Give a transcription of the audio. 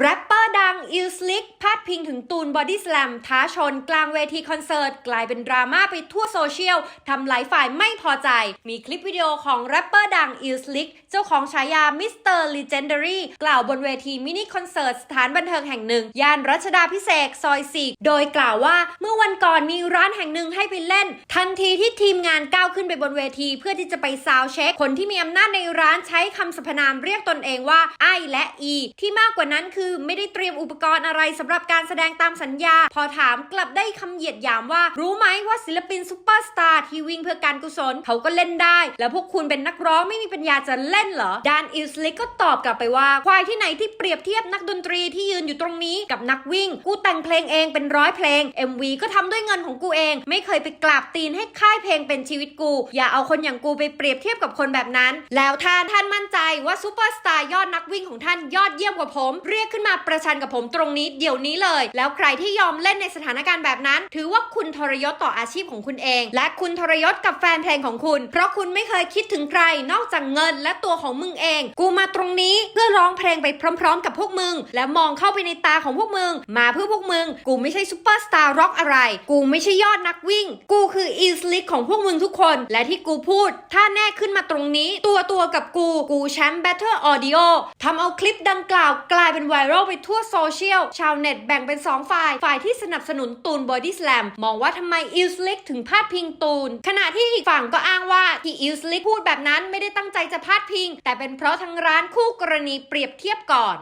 แรปเปังอิลสลิกพาดพิงถึงตูนบอดี้สแลมท้าชนกลางเวทีคอนเสิร์ต กลายเป็นดราม่าไปทั่วโซเชียลทำหลายฝ่ายไม่พอใจ มีคลิปวิดีโอของแรปเปอร์ดังอิลสลิกเจ้าของฉายามิสเตอร์ลีเจนดารี่กล่าวบนเวทีมินิคอนเสิร์ตสถานบันเทิงแห่งหนึ่ง ย่านรัชดาพิเศษกซอยสี่โดยกล่าวว่าเมื่อวันก่อนมีร้านแห่งหนึ่งให้ไปเล่น ทันทีที่ทีมงานก้าวขึ้นไปบนเวทีเพื่อที่จะไปซาวเช็คคนที่มีอำนาจในร้านใช้คำสรรพนามเรียกตนเองว่าไอและอีที่มากกว่านั้นคือไม่ได้เตรียมอุปกรณ์อะไรสำหรับการแสดงตามสัญญา พอถามกลับได้คำเหยียดหยามว่า รู้ไหมว่าศิลปินซุปเปอร์สตาร์ที่วิ่งเพื่อการกุศลเขาก็เล่นได้ แล้วพวกคุณเป็นนักร้องไม่มีปัญญาจะเล่นเหรอดานอิลสลิกก็ตอบกลับไปว่า ควายที่ไหนที่เปรียบเทียบนักดนตรีที่ยืนอยู่ตรงนี้กับนักวิ่ง กูแต่งเพลงเองเป็นร้อยเพลง MV ก็ทำด้วยเงินของกูเอง ไม่เคยไปกราบตีนให้ค่ายเพลงเป็นชีวิตกู อย่าเอาคนอย่างกูไปเปรียบเทียบกับคนแบบนั้น แล้วท่านท่านมั่นใจว่าซูเปอร์สตาร์ยอดนักวิ่งของท่านยอดเยี่ยมกว่าผม เรียกขึ้นมาประชันกับผมตรงนี้เดี๋ยวนี้เลย แล้วใครที่ยอมเล่นในสถานการณ์แบบนั้น ถือว่าคุณทรยศต่ออาชีพของคุณเอง และคุณทรยศกับแฟนเพลงของคุณ เพราะคุณไม่เคยคิดถึงใคร นอกจากเงินและตัวของมึงเอง กูมาตรงนี้เพื่อร้องเพลงไปพร้อม ๆ กับพวกมึง และมองเข้าไปในตาของพวกมึง มาเพื่อพวกมึง กูไม่ใช่ซูเปอร์สตาร์ร็อกอะไร กูไม่ใช่ยอดนักวิ่ง กูคืออีสลิกของพวกมึงทุกคน และที่กูพูด ถ้าแน่ขึ้นมาตรงนี้ ตัวตัวกับกู กูแชมป์ Battle Audio ทำเอาคลิปดังกล่าวกลายเป็นไวรัลไปทั่วโซเชียล ชาวเน็ตแบ่งเป็น 2 ฝ่าย ฝ่ายที่สนับสนุนตูนบอดี้สแลมมองว่าทำไมอิลสลิกถึงพาดพิงตูน ขณะที่อีกฝั่งก็อ้างว่าที่อิลสลิกพูดแบบนั้นไม่ได้ตั้งใจจะพาดพิง แต่เป็นเพราะทางร้านคู่กรณีเปรียบเทียบก่อน